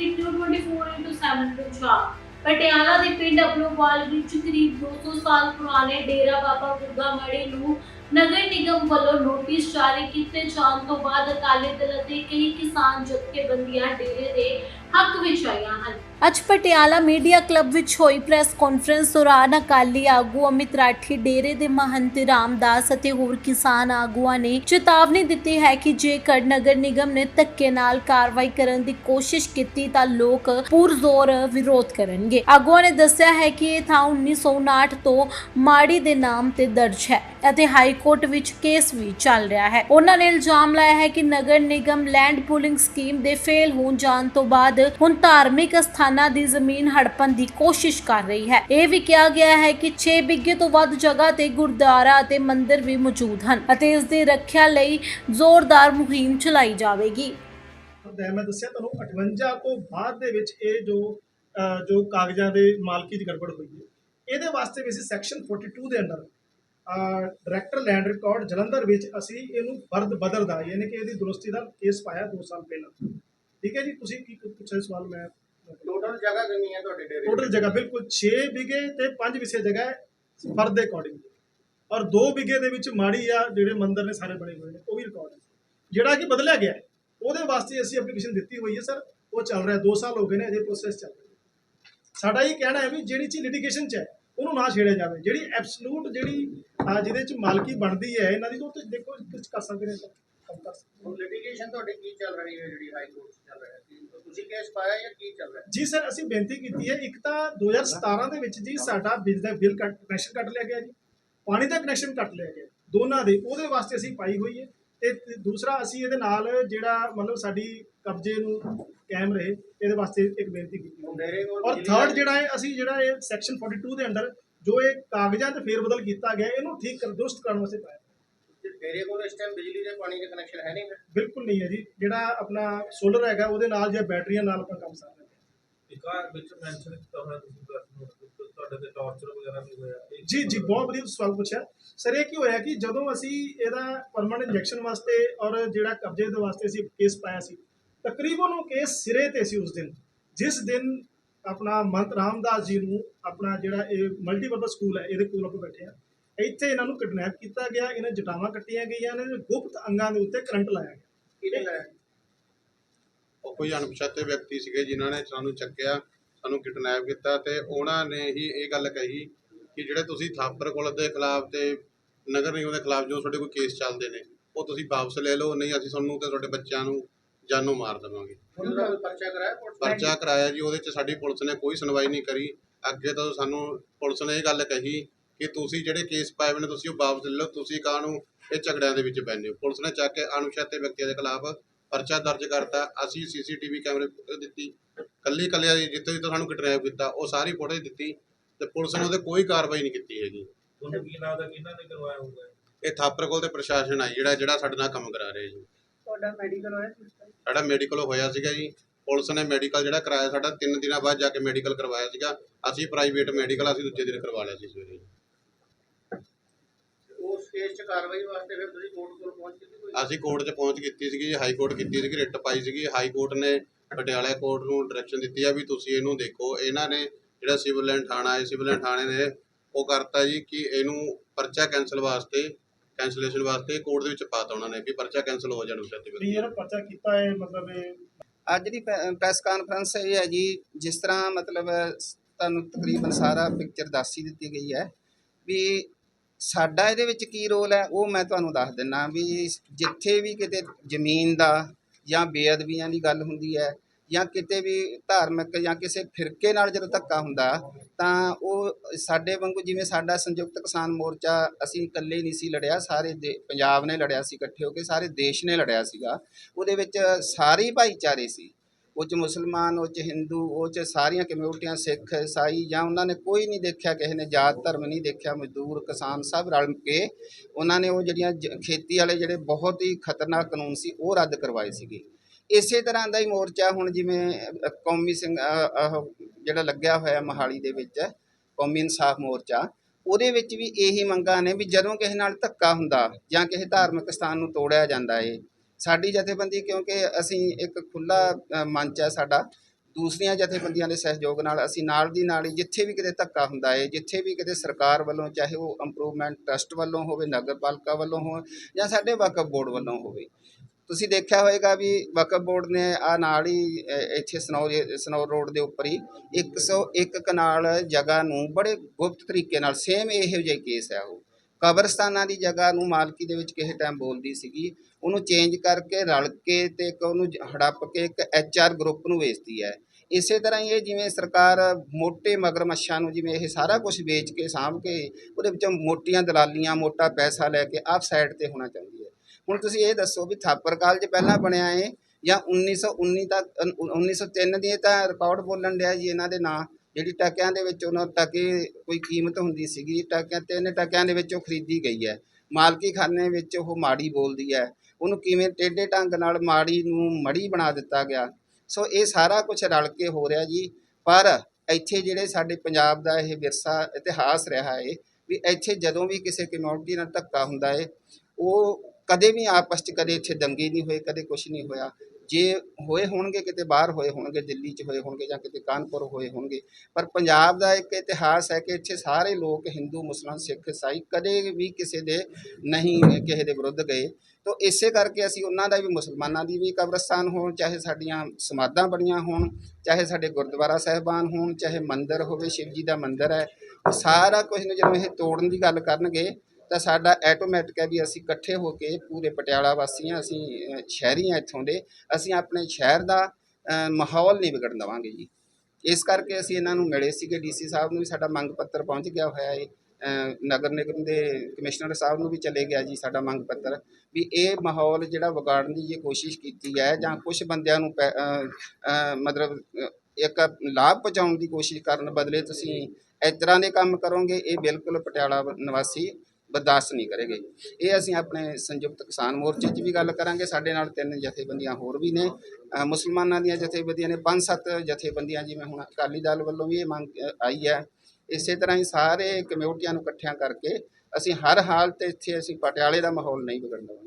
24/7 ਪੰਜਾਬ ਪਟਿਆਲਾ ਦੇ ਪਿੰਡ ਅਬਲੋਵਾਲ ਵਿੱਚ ਕਰੀਬ 200 ਸਾਲ ਪੁਰਾਣੇ ਡੇਰਾ ਬਾਬਾ ਗੁਰਗਾ ਮੜੀ ਨੂੰ ਨਗਰ ਨਿਗਮ ਵੱਲੋਂ ਨੋਟਿਸ ਜਾਰੀ ਕੀਤੇ ਜਾਣ ਤੋਂ ਬਾਅਦ ਅਕਾਲੀ ਦਲ ਅਤੇ ਕਈ ਕਿਸਾਨ ਜਥੇਬੰਦੀਆਂ ਡੇਰੇ ਦੇ ਹੱਕ ਵਿੱਚ ਆਈਆਂ ਹਨ। ਅੱਜ ਪਟਿਆਲਾ ਮੀਡੀਆ ਕਲੱਬ ਵਿੱਚ ਹੋਈ ਪ੍ਰੈਸ ਕਾਨਫਰੰਸ ਦੌਰਾਨ ਅਕਾਲੀ ਆਗੂ ਅਮਿਤ ਰਾਠੀ ਡੇਰੇ ਦੇ ਮਹੰਤ ਰਾਮਦਾਸ ਅਤੇ ਹੋਰ ਕਿਸਾਨ ਆਗੂਆਂ ਨੇ ਚੇਤਾਵਨੀ ਦਿੱਤੀ ਹੈ ਕਿ ਜੇਕਰ ਨਗਰ ਨਿਗਮ ਨੇ ਧੱਕੇ ਨਾਲ ਕਾਰਵਾਈ ਕਰਨ ਦੀ ਕੋਸ਼ਿਸ਼ ਕੀਤੀ ਤਾਂ ਲੋਕ ਪੁਰਜ਼ੋਰ ਵਿਰੋਧ ਕਰਨਗੇ। ਆਗੂਆਂ ਨੇ ਦੱਸਿਆ ਹੈ ਕਿ ਇਹ ਥਾਂ 1959 ਤੋਂ ਮਾੜੀ ਦੇ ਨਾਮ ਤੇ ਦਰਜ ਹੈ ਅਤੇ ਹਾਈ ਕੋਰਟ ਵਿੱਚ ਕੇਸ ਵੀ ਚੱਲ ਰਿਹਾ ਹੈ। ਉਹਨਾਂ ਨੇ ਇਲਜ਼ਾਮ ਲਾਇਆ ਹੈ ਕਿ ਨਗਰ ਨਿਗਮ ਲੈਂਡ ਪੂਲਿੰਗ ਸਕੀਮ ਦੇ ਫੇਲ ਹੋਣ ਜਾਣ ਤੋਂ ਬਾਅਦ ਹੁਣ ਧਾਰਮਿਕ ਸਥਾਨਾਂ ਦੀ ਜ਼ਮੀਨ ਹੜਪਣ ਦੀ ਕੋਸ਼ਿਸ਼ ਕਰ ਰਹੀ ਹੈ। ਇਹ ਵੀ ਕਿਹਾ ਗਿਆ ਹੈ ਕਿ 6 ਬਿੱਗੇ ਤੋਂ ਵੱਧ ਜਗ੍ਹਾ ਤੇ ਗੁਰਦੁਆਰਾ ਅਤੇ ਮੰਦਿਰ ਵੀ ਮੌਜੂਦ ਹਨ ਅਤੇ ਇਸ ਦੀ ਰੱਖਿਆ ਲਈ ਜ਼ੋਰਦਾਰ ਮੁਹਿੰਮ ਚਲਾਈ ਜਾਵੇਗੀ। ਮੈਂ ਦੱਸਿਆ ਤੁਹਾਨੂੰ 58 ਤੋਂ ਬਾਅਦ ਦੇ ਵਿੱਚ ਇਹ ਜੋ ਜੋ ਕਾਗਜ਼ਾਂ ਦੇ ਮਾਲਕੀ ਦੀ ਗੜਬੜ ਹੋਈ ਹੈ, ਇਹਦੇ ਵਾਸਤੇ ਵੀ ਅਸੀਂ ਸੈਕਸ਼ਨ 42 ਦੇ under director land record Jalandhar ਵਿੱਚ ਅਸੀਂ ਇਹਨੂੰ ਫਰਦ ਬਦਲਦਾ ਯਾਨੀ ਕਿ ਇਹਦੀ ਦੁਰਸਤੀ ਦਾ ਕੇਸ ਪਾਇਆ 2 ਸਾਲ ਪਹਿਲਾਂ। ਠੀਕ ਹੈ ਜੀ? ਤੁਸੀਂ ਕੀ ਪੁੱਛਿਆ ਸਵਾਲ ਮੈਂ? ਟੋਟਲ ਜਗ੍ਹਾ ਕਿੰਨੀ ਹੈ ਤੁਹਾਡੇ ਡੇਰੇ ਟੋਟਲ ਜਗ੍ਹਾ ਬਿਲਕੁਲ 6 ਵਿਗੇ ਤੇ 5 ਵਿਸੇ ਜਗ੍ਹਾ ਹੈ ਫਰਦ ਦੇ ਅਕੋਰਡਿੰਗ ਔਰ 2 ਵਿਗੇ ਦੇ ਵਿੱਚ ਮਾੜੀ ਆ ਜਿਹੜੇ ਮੰਦਰ ਨੇ ਸਾਰੇ ਬਣੇ ਹੋਏ ਨੇ ਉਹ ਵੀ ਰਿਕਾਰਡ ਹੈ ਜਿਹੜਾ ਕਿ ਬਦਲਿਆ ਗਿਆ ਉਹਦੇ ਵਾਸਤੇ ਅਸੀਂ ਐਪਲੀਕੇਸ਼ਨ ਦਿੱਤੀ ਹੋਈ ਹੈ ਸਰ। ਉਹ ਚੱਲ ਰਿਹਾ 2 ਸਾਲ ਹੋ ਗਏ ਨੇ ਅਜੇ ਪ੍ਰੋਸੈਸ ਚੱਲ ਰਿਹਾ। ਸਾਡਾ ਇਹ ਕਹਿਣਾ ਹੈ ਵੀ ਜਿਹੜੀ ਚੀਜ਼ ਲਿਟੀਗੇਸ਼ਨ 'ਚ ਹੈ ਉਹਨੂੰ ਨਾ ਛੇੜਿਆ ਜਾਵੇ। ਜਿਹੜੀ ਐਬਸਲੂਟ ਜਿਹੜੀ ਜਿਹਦੇ 'ਚ ਮਾਲਕੀ ਬਣਦੀ ਹੈ ਇਹਨਾਂ ਦੀ ਉਹ ਤੇ ਦੇਖੋ ਕੁਝ ਕਰ ਸਕਦੇ ਨੇ ਤਾਂ ਕੰਮ ਕਰ ਸਕਦੇ। ਹੁਣ ਲਿਟੀਗੇਸ਼ਨ ਤੁਹਾਡੀ ਕੀ ਚੱਲ ਰਹੀ ਹੈ ਜਿਹੜੀ ਹਾਈ ਕੋਰਟ 'ਚ ਚੱਲ ਰਿਹਾ ਹੈ ਤੁਸੀਂ ਕੇਸ ਪਾਇਆ ਜਾਂ ਕੀ ਚੱਲ ਰਿਹਾ? ਜੀ ਸਰ ਅਸੀਂ ਬੇਨਤੀ ਕੀਤੀ ਹੈ ਇੱਕ ਤਾਂ 2017 ਦੇ ਵਿੱਚ ਜੀ ਸਾਡਾ ਬਿਜਲੀ ਦਾ ਬਿੱਲ ਕੱਟ ਕਨੈਕਸ਼ਨ ਕੱਟ ਲਿਆ ਗਿਆ ਜੀ। ਪਾਣੀ ਦਾ ਕਨੈਕਸ਼ਨ ਕੱਟ ਲਿਆ ਗਿਆ। ਦੋਨਾਂ ਦੇ ਉਹਦੇ ਵਾਸਤੇ ਅਸੀਂ ਪਾਈ ਹੋਈ ਹੈ। ਤੇ ਦੂਸਰਾ ਅਸੀਂ ਇਹਦੇ ਨਾਲ ਜਿਹੜਾ ਮਤਲਬ ਸਾਡੀ ਕਬਜ਼ੇ ਨੂੰ ਕਾਇਮ ਰਹੇ ਇਹਦੇ ਵਾਸਤੇ ਇੱਕ ਬੇਨਤੀ ਕੀਤੀ। ਔਰ ਥਰਡ ਜਿਹੜਾ ਹੈ ਅਸੀਂ ਜਿਹੜਾ ਇਹ ਸੈਕਸ਼ਨ 42 ਦੇ ਅੰਡਰ ਜੋ ਇਹ ਕਾਗਜ਼ਾਂ ਤੇ ਫੇਰਬਦਲ ਕੀਤਾ ਗਿਆ ਇਹਨੂੰ ਠੀਕ ਕਰ ਦੁਰਸਤ ਕਰਨ ਵਾਸਤੇ ਪਾਇਆ। ਤੇ ਡੇਰੇ ਕੋਲ ਇਸ ਟਾਈਮ ਬਿਜਲੀ ਦੇ ਪਾਣੀ ਦਾ ਕਨੈਕਸ਼ਨ ਹੈ ਨਹੀਂ ਫਿਰ? ਬਿਲਕੁਲ ਨਹੀਂ ਹੈ ਜੀ। ਜਿਹੜਾ ਆਪਣਾ ਸੋਲਰ ਹੈਗਾ ਉਹਦੇ ਨਾਲ ਜਾਂ ਬੈਟਰੀਆਂ ਨਾਲ ਆਪਾਂ ਕੰਮ ਕਰ ਰਹੇ ਹਾਂ। ਵਿਕਾਰ ਵਿੱਚ ਮੈਂਸ਼ਨ ਕੀਤਾ ਹੋਇਆ ਤੁਸੀਂ ਤੇ ਟਾਰਚਰ ਵਗੈਰਾ ਵੀ ਹੋਇਆ। ਜੀ ਜੀ ਬਹੁਤ ਵਧੀਆ ਤੁਸੀਂ ਸਵਾਲ ਪੁੱਛਿਆ। ਸਰ ਇਹ ਕੀ ਹੋਇਆ ਕਿ ਜਦੋਂ ਅਸੀਂ ਇਹਦਾ ਪਰਮਾਨੈਂਟ ਇੰਜੈਕਸ਼ਨ ਵਾਸਤੇ ਔਰ ਜਿਹੜਾ ਕਬਜ਼ੇ ਦੇ ਵਾਸਤੇ ਅਸੀਂ ਕੇਸ ਪਾਇਆ ਸੀ ਤਕਰੀਬਨ ਉਹ ਕੇਸ ਸਿਰੇ ਤੇ ਸੀ ਉਸ ਦਿਨ। ਜਿਸ ਦਿਨ ਆਪਣਾ ਮੰਤ ਰਾਮਦਾਸ ਜੀ ਨੂੰ ਆਪਣਾ ਜਿਹੜਾ ਇਹ ਮਲਟੀਪਰਪਸ ਸਕੂਲ ਹੈ ਇਹਦੇ ਕੋਲ ਆਪਾਂ ਬੈਠੇ ਆ ਇੱਥੇ ਇਹਨਾਂ ਨੂੰ ਕਿਡਨੈਪ ਕੀਤਾ ਗਿਆ ਇਹਨਾਂ ਜਟਾਵਾਂ ਕੱਟੀਆਂ ਗਈਆਂ ਨੇ ਗੁਪਤ ਅੰਗਾਂ ਦੇ ਉੱਤੇ ਕਰੰਟ ਲਾਇਆ ਗਿਆ। ਕਿਹਨੇ ਲਾਇਆ? ਉਹ ਕੋਈ ਅਣਪਛਾਤੇ ਵਿਅਕਤੀ ਸੀਗੇ ਜਿਨ੍ਹਾਂ ਨੇ ਸਾਨੂੰ ਚੱਕਿਆ ਸਾਨੂੰ ਕਿਡਨੈਪ ਕੀਤਾ ਤੇ ਉਹਨਾਂ ਨੇ ਹੀ ਇਹ ਗੱਲ ਕਹੀ ਕਿ ਜਿਹੜੇ ਤੁਸੀਂ ਥਾਪਰ ਕੋਲ ਦੇ ਖਿਲਾਫ ਤੇ ਨਗਰ ਨਿਗਮ ਦੇ ਖਿਲਾਫ ਜੋ ਤੁਹਾਡੇ ਕੋਈ ਕੇਸ ਚੱਲਦੇ ਨੇ ਉਹ ਤੁਸੀਂ ਵਾਪਸ ਲੈ ਲਓ ਨਹੀਂ ਅਸੀਂ ਤੁਹਾਨੂੰ ਤੇ ਤੁਹਾਡੇ ਬੱਚਿਆਂ ਨੂੰ ਜਾਨੋਂ ਮਾਰ ਦੇਵਾਂਗੇ। ਪਰਚਾ ਕਰਾਇਆ? ਪਰਚਾ ਜੀ ਉਹਦੇ 'ਚ ਸਾਡੀ ਪੁਲਿਸ ਨੇ ਕੋਈ ਸੁਣਵਾਈ ਨਹੀਂ ਕਰੀ। ਅੱਗੇ ਤੋਂ ਸਾਨੂੰ ਪੁਲਿਸ ਨੇ ਇਹ ਗੱਲ ਕਹੀ ਕਿ ਤੁਸੀਂ ਜਿਹੜੇ ਕੇਸ ਪਾਏ ਹੋਏ ਨੇ ਤੁਸੀਂ ਉਹ ਵਾਪਸ ਲੈ ਲਓ ਤੁਸੀਂ ਕਾਹਨੂੰ ਇਹ ਝਗੜਿਆਂ ਦੇ ਵਿੱਚ ਪੈਂਦੇ ਹੋ? ਪੁਲਿਸ ਨੇ ਚੱਕ ਕੇ ਅਣਪਛਾਤੇ ਵਿਅਕਤੀਆਂ ਦੇ ਖਿਲਾਫ ਪਰਚਾ ਦਰਜ ਕਰਤਾ। ਅਸੀਂ ਸੀਸੀਟੀਵੀ ਕੈਮਰੇ ਦਿੱਤੀ। ਕੱਲੀ ਕੱਲਿਆ ਜਿੱਥੇ ਜਿੱਥੇ ਸਾਨੂੰ ਕਿਡਨੈਪ ਕੀਤਾ ਉਹ ਸਾਰੀ ਫੋਟੋ ਦਿੱਤੀ। ਤੇ ਪੁਲਿਸ ਨੇ ਉਹਦੇ ਕੋਈ ਕਾਰਵਾਈ ਨਹੀਂ ਕੀਤੀ ਹੈਗੀ। ਤੁਹਾਨੂੰ ਕੀ ਲੱਗਦਾ ਕਿਹਨਾਂ ਨੇ ਕਰਵਾਇਆ ਹੋਊਗਾ? ਇਹ? ਥਾਪਰ ਕੋਲ ਤੇ ਪ੍ਰਸ਼ਾਸਨ ਆ ਜਿਹੜਾ ਜਿਹੜਾ ਸਾਡੇ ਨਾਲ ਕੰਮ ਕਰਾ ਰਿਹਾ ਜੀ। ਤੁਹਾਡਾ ਮੈਡੀਕਲ ਹੋਇਆ ਸਾਡਾ ਮੈਡੀਕਲ ਹੋਇਆ ਸੀਗਾ ਜੀ। ਪੁਲਿਸ ਨੇ ਮੈਡੀਕਲ ਜਿਹੜਾ ਕਰਾਇਆ ਸਾਡਾ 3 ਦਿਨਾਂ ਬਾਅਦ ਜਾ ਕੇ ਮੈਡੀਕਲ ਕਰਵਾਇਆ ਸੀਗਾ। ਅਸੀਂ ਪ੍ਰਾਈਵੇਟ ਮੈਡੀਕਲ ਅਸੀਂ ਦੂਜੇ ਦਿਨ ਕਰਵਾ ਲਿਆ ਸੀ ਸਵੇਰੇ। ਉਸ ਕੇਸ 'ਚ ਕਾਰਵਾਈ ਵਾਸਤੇ ਫਿਰ ਤੁਸੀਂ ਕੋਰਟ ਕੋਲ ਪਹੁੰਚ ਕੀਤੀ ਕੋਈ? ਅਸੀਂ ਕੋਰਟ 'ਚ ਪਹੁੰਚ ਕੀਤੀ ਸੀਗੀ ਹਾਈ ਕੋਰਟ ਕੀਤੀ ਸੀਗੀ ਰਿਟ ਪਾਈ ਸੀਗੀ। ਹਾਈ ਕੋਰਟ ਨੇ ਪਟਿਆਲਾ ਕੋਰਟ ਨੂੰ ਡਾਇਰੈਕਸ਼ਨ ਦਿੱਤੀ ਆ ਵੀ ਤੁਸੀਂ ਇਹਨੂੰ ਦੇਖੋ। ਇਹਨਾਂ ਨੇ ਜਿਹੜਾ ਸਿਵਲ ਲਾਈਨ ਥਾਣਾ ਹੈ ਸਿਵਲ ਲਾਈਨ ਥਾਣੇ ਨੇ ਉਹ ਕਰਤਾ ਜੀ ਕਿ ਇਹਨੂੰ ਪਰਚਾ ਕੈਂਸਲ ਵਾਸਤੇ ਕੈਂਸਲੇਸ਼ਨ ਵਾਸਤੇ ਕੋਰਟ ਦੇ ਵਿੱਚ ਪਾਤਾ ਉਹਨਾਂ ਨੇ ਵੀ ਪਰਚਾ ਕੈਂਸਲ ਹੋ ਜਾਣਾ ਉਸ ਤੇ ਵੀ ਇਹਦਾ ਪਰਚਾ ਕੀਤਾ ਹੈ ਮਤਲਬ ਇਹ ਅੱਜ ਦੀ ਪ੍ਰੈਸ ਕਾਨਫਰੰਸ ਇਹ ਹੈ ਜੀ ਜਿਸ ਤਰ੍ਹਾਂ ਮਤਲਬ ਤੁਹਾਨੂੰ ਤਕਰੀਬਨ ਸਾਰਾ ਪਿਕਚਰ ਦੱਸ ਹੀ ਦਿੱਤੀ ਗਈ ਹੈ ਵੀ ਸਾਡਾ ਇਹਦੇ ਵਿੱਚ ਕੀ ਰੋਲ ਹੈ ਉਹ ਮੈਂ ਤੁਹਾਨੂੰ ਦੱਸ ਦਿੰਨਾ ਵੀ ਜਿੱਥੇ ਵੀ ਕਿਤੇ ਜ਼ਮੀਨ ਦਾ ਜਾਂ ਬੇਅਦਬੀਆਂ ਦੀ ਗੱਲ ਹੁੰਦੀ ਹੈ ਜਾਂ ਕਿਤੇ ਵੀ ਧਾਰਮਿਕ ਜਾਂ ਕਿਸੇ ਫਿਰਕੇ ਨਾਲ ਜਦੋਂ ਧੱਕਾ ਹੁੰਦਾ, ਤਾਂ ਉਹ ਸਾਡੇ ਵਾਂਗੂ ਜਿਵੇਂ ਸਾਡਾ ਸੰਯੁਕਤ ਕਿਸਾਨ ਮੋਰਚਾ ਅਸੀਂ ਇਕੱਲੇ ਨਹੀਂ ਸੀ ਲੜਿਆ, ਸਾਰੇ ਦੇ ਪੰਜਾਬ ਨੇ ਲੜਿਆ ਸੀ ਇਕੱਠੇ ਹੋ ਕੇ, ਸਾਰੇ ਦੇਸ਼ ਨੇ ਲੜਿਆ ਸੀਗਾ। ਉਹਦੇ ਵਿੱਚ ਸਾਰੇ ਭਾਈਚਾਰੇ ਸੀ। ਉਹ 'ਚ ਮੁਸਲਮਾਨ, ਉਹ 'ਚ ਹਿੰਦੂ, ਉਹ 'ਚ ਸਾਰੀਆਂ ਕਮਿਊਨਿਟੀਆਂ, ਸਿੱਖ, ਈਸਾਈ ਜਾਂ ਉਹਨਾਂ ਨੇ ਕੋਈ ਨਹੀਂ ਦੇਖਿਆ, ਕਿਸੇ ਨੇ ਜਾਤ ਧਰਮ ਨਹੀਂ ਦੇਖਿਆ, ਮਜ਼ਦੂਰ, ਕਿਸਾਨ ਸਭ ਰਲ ਕੇ ਉਹਨਾਂ ਨੇ ਉਹ ਜਿਹੜੀਆਂ ਜ- ਖੇਤੀ ਵਾਲੇ ਜਿਹੜੇ ਬਹੁਤ ਹੀ ਖਤਰਨਾਕ ਕਾਨੂੰਨ ਸੀ, ਉਹ ਰੱਦ ਕਰਵਾਏ ਸੀਗੇ। ਇਸੇ ਤਰ੍ਹਾਂ ਦਾ ਹੀ ਮੋਰਚਾ ਹੁਣ ਜਿਵੇਂ ਕੌਮੀ ਸਿੰਘ ਜਿਹੜਾ ਲੱਗਿਆ ਹੋਇਆ ਮਹਾਲੀ ਦੇ ਵਿੱਚ, ਕੌਮੀ ਇਨਸਾਫ ਮੋਰਚਾ, ਉਹਦੇ ਵਿੱਚ ਵੀ ਇਹੀ ਮੰਗਾਂ ਨੇ ਵੀ ਜਦੋਂ ਕਿਸੇ ਨਾਲ ਧੱਕਾ ਹੁੰਦਾ ਜਾਂ ਕਿਸੇ ਧਾਰਮਿਕ ਸਥਾਨ ਨੂੰ ਤੋੜਿਆ ਜਾਂਦਾ ਏ, ਸਾਡੀ ਜਥੇਬੰਦੀ ਕਿਉਂਕਿ ਅਸੀਂ ਇੱਕ ਖੁੱਲਾ ਮੰਚ ਹੈ ਸਾਡਾ, ਦੂਸਰੀਆਂ ਜਥੇਬੰਦੀਆਂ ਦੇ ਸਹਿਯੋਗ ਨਾਲ ਅਸੀਂ ਨਾਲ ਦੀ ਨਾਲ ਹੀ ਜਿੱਥੇ ਵੀ ਕਿਤੇ ਧੱਕਾ ਹੁੰਦਾ ਏ, ਜਿੱਥੇ ਵੀ ਕਿਤੇ ਸਰਕਾਰ ਵੱਲੋਂ ਚਾਹੇ ਉਹ ਇੰਪਰੂਵਮੈਂਟ ਟਰਸਟ ਵੱਲੋਂ ਹੋਵੇ ਨਗਰ ਪਾਲਿਕਾ ਵੱਲੋਂ ਹੋਵੇ ਜਾਂ ਸਾਡੇ ਵਕਫ ਬੋਰਡ ਵੱਲੋਂ ਹੋਵੇ ਤੁਸੀਂ ਦੇਖਿਆ ਹੋਵੇਗਾ ਵੀ ਵਕਫ ਬੋਰਡ ਨੇ ਆ ਨਾਲ ਹੀ ਇੱਥੇ ਸਨੌਰ ਸਨੌਰ ਰੋਡ ਦੇ ਉੱਪਰ ਹੀ 101 ਕਨਾਲ ਜਗ੍ਹਾ ਨੂੰ ਬੜੇ ਗੁਪਤ ਤਰੀਕੇ ਨਾਲ ਸੇਮ ਇਹੋ ਜਿਹਾ ਕੇਸ ਹੈ ਉਹ। ਕਬਰਸਤਾਨਾਂ ਦੀ ਜਗ੍ਹਾ ਨੂੰ ਮਾਲਕੀ ਦੇ ਵਿੱਚ ਕਿਸੇ ਟਾਈਮ ਬੋਲਦੀ ਸੀਗੀ। ਉਹਨੂੰ ਚੇਂਜ ਕਰਕੇ ਰਲ ਕੇ ਤੇ ਇੱਕ ਉਹਨੂੰ ਹੜੱਪ ਕੇ ਇੱਕ ਐਚਆਰ ਗਰੁੱਪ ਨੂੰ ਵੇਚਦੀ ਹੈ। ਇਸੇ ਤਰ੍ਹਾਂ ਹੀ ਇਹ ਜਿਵੇਂ ਸਰਕਾਰ ਮੋਟੇ ਮਗਰਮੱਛਾਂ ਨੂੰ ਜਿਵੇਂ ਇਹ ਸਾਰਾ ਕੁਝ ਵੇਚ ਕੇ ਸਾਂਭ ਕੇ ਉਹਦੇ ਵਿੱਚੋਂ ਮੋਟੀਆਂ ਦਲਾਲੀਆਂ, ਮੋਟਾ ਪੈਸਾ ਲੈ ਕੇ ਆਪ ਸਾਈਡ ਤੇ ਹੋਣਾ ਚਾਹੁੰਦੀ ਹੁਣ ਤੁਸੀਂ ਇਹ ਦੱਸੋ ਵੀ ਥਾਪਰ ਕਾਲਜ ਪਹਿਲਾਂ ਬਣਿਆ ਹੈ ਜਾਂ 1919 ਤੱਕ 1903 ਦੀ ਤਾਂ ਰਿਕਾਰਡ ਬੋਲਣ ਡਿਆ ਜੀ ਇਹਨਾਂ ਦੇ ਨਾਂ, ਜਿਹੜੀ ਟਕਿਆਂ ਦੇ ਵਿੱਚ ਉਹਨਾਂ ਟਕੇ ਕੋਈ ਕੀਮਤ ਹੁੰਦੀ ਸੀਗੀ, ਟਕਿਆਂ, ਤਿੰਨ ਟਕਿਆਂ ਦੇ ਵਿੱਚ ਉਹ ਖਰੀਦੀ ਗਈ ਹੈ। ਮਾਲਕੀ ਖਾਨੇ ਵਿੱਚ ਉਹ ਮਾੜੀ ਬੋਲਦੀ ਹੈ। ਉਹਨੂੰ ਕਿਵੇਂ ਟੇਢੇ ਢੰਗ ਨਾਲ ਮਾੜੀ ਨੂੰ ਮੜੀ ਬਣਾ ਦਿੱਤਾ ਗਿਆ? ਸੋ ਇਹ ਸਾਰਾ ਕੁਝ ਰਲ ਕੇ ਹੋ ਰਿਹਾ ਜੀ, ਪਰ ਇੱਥੇ ਜਿਹੜੇ ਸਾਡੇ ਪੰਜਾਬ ਦਾ ਇਹ ਵਿਰਸਾ ਇਤਿਹਾਸ ਰਿਹਾ ਹੈ ਵੀ ਇੱਥੇ ਜਦੋਂ ਵੀ ਕਿਸੇ ਕਮਿਊਨਿਟੀ ਨਾਲ ਧੱਕਾ ਹੁੰਦਾ ਹੈ ਉਹ ਕਦੇ ਵੀ ਆਪਸ 'ਚ ਕਦੇ ਇੱਥੇ ਦੰਗੇ ਨਹੀਂ ਹੋਏ, ਕਦੇ ਕੁਝ ਨਹੀਂ ਹੋਇਆ। ਜੇ ਹੋਏ ਹੋਣਗੇ, ਕਿਤੇ ਬਾਹਰ ਹੋਏ ਹੋਣਗੇ, ਦਿੱਲੀ 'ਚ ਹੋਏ ਹੋਣਗੇ ਜਾਂ ਕਿਤੇ ਕਾਨਪੁਰ ਹੋਏ ਹੋਣਗੇ, ਪਰ ਪੰਜਾਬ ਦਾ ਇੱਕ ਇਤਿਹਾਸ ਹੈ ਕਿ ਇੱਥੇ ਸਾਰੇ ਲੋਕ ਹਿੰਦੂ, ਮੁਸਲਮਾਨ, ਸਿੱਖ, ਈਸਾਈ ਕਦੇ ਵੀ ਕਿਸੇ ਦੇ ਨਹੀਂ ਕਿਸੇ ਦੇ ਵਿਰੁੱਧ ਗਏ। ਤੋ ਇਸੇ ਕਰਕੇ ਅਸੀਂ ਉਹਨਾਂ ਦਾ ਵੀ ਮੁਸਲਮਾਨਾਂ ਦੀ ਵੀ ਕਬਰਸਤਾਨ ਹੋਣ, ਚਾਹੇ ਸਾਡੀਆਂ ਸਮਾਧਾਂ ਬਣੀਆਂ ਹੋਣ, ਚਾਹੇ ਸਾਡੇ ਗੁਰਦੁਆਰਾ ਸਾਹਿਬਾਨ ਹੋਣ, ਚਾਹੇ ਮੰਦਿਰ ਹੋਵੇ, ਸ਼ਿਵ ਜੀ ਦਾ ਮੰਦਿਰ ਹੈ, ਸਾਰਾ ਕੁਝ ਨੂੰ ਜਦੋਂ ਇਹ ਤੋੜਨ ਦੀ ਗੱਲ ਕਰਨਗੇ ਤਾਂ ਸਾਡਾ ਆਟੋਮੈਟਿਕ ਹੈ ਵੀ ਅਸੀਂ ਇਕੱਠੇ ਹੋ ਕੇ ਪੂਰੇ ਪਟਿਆਲਾ ਵਾਸੀਆਂ ਅਸੀਂ ਅ, ਸ਼ਹਿਰੀ ਹਾਂ ਇੱਥੋਂ ਦੇ ਅਸੀਂ ਆਪਣੇ ਸ਼ਹਿਰ ਦਾ ਮਾਹੌਲ ਨਹੀਂ ਵਿਗੜਨ ਦੇਵਾਂਗੇ ਜੀ। ਇਸ ਕਰਕੇ ਅਸੀਂ ਇਹਨਾਂ ਨੂੰ ਮਿਲੇ ਸੀਗੇ ਡੀਸੀ ਸਾਹਿਬ ਨੂੰ ਵੀ ਸਾਡਾ ਮੰਗ ਪੱਤਰ ਪਹੁੰਚ ਗਿਆ ਹੋਇਆ ਹੈ ਨਗਰ ਨਿਗਮ ਦੇ ਕਮਿਸ਼ਨਰ ਸਾਹਿਬ ਨੂੰ ਵੀ ਚਲੇ ਗਿਆ ਜੀ ਸਾਡਾ ਮੰਗ ਪੱਤਰ ਵੀ ਇਹ ਮਾਹੌਲ ਜਿਹੜਾ ਵਿਗਾੜਨ ਦੀ ਜੇ ਕੋਸ਼ਿਸ਼ ਕੀਤੀ ਹੈ ਜਾਂ ਕੁਝ ਬੰਦਿਆਂ ਨੂੰ ਪੈ- ਮਤਲਬ ਇੱਕ ਲਾਭ ਪਹੁੰਚਾਉਣ ਦੀ ਕੋਸ਼ਿਸ਼ ਕਰਨ ਬਦਲੇ ਤੁਸੀਂ ਇਸ ਤਰ੍ਹਾਂ ਦੇ ਕੰਮ ਕਰੋਗੇ ਇਹ ਬਿਲਕੁਲ ਪਟਿਆਲਾ ਨਿਵਾਸੀ ਬਰਦਾਸ਼ਤ ਨਹੀਂ ਕਰੇਗੇ। ਇਹ ਅਸੀਂ ਆਪਣੇ ਸੰਯੁਕਤ ਕਿਸਾਨ ਮੋਰਚੇ 'ਚ ਵੀ ਗੱਲ ਕਰਾਂਗੇ। ਸਾਡੇ ਨਾਲ ਤਿੰਨ ਜਥੇਬੰਦੀਆਂ ਹੋਰ ਵੀ ਨੇ। ਮੁਸਲਮਾਨਾਂ ਦੀਆਂ ਜਥੇਬੰਦੀਆਂ ਨੇ। ਪੰਜ ਸੱਤ ਜਥੇਬੰਦੀਆਂ ਜਿਵੇਂ ਹੁਣ ਅਕਾਲੀ ਦਲ ਵੱਲੋਂ ਵੀ ਇਹ ਮੰਗ ਆਈ ਹੈ। ਇਸੇ ਤਰ੍ਹਾਂ ਹੀ ਸਾਰੇ ਕਮਿਊਨਿਟੀਆਂ ਨੂੰ ਇਕੱਠਿਆਂ ਕਰਕੇ ਅਸੀਂ ਹਰ ਹਾਲਤ ਇੱਥੇ ਅਸੀਂ ਪਟਿਆਲੇ ਦਾ ਮਾਹੌਲ ਨਹੀਂ ਵਿਗੜਨ ਦੇਵਾਂਗੇ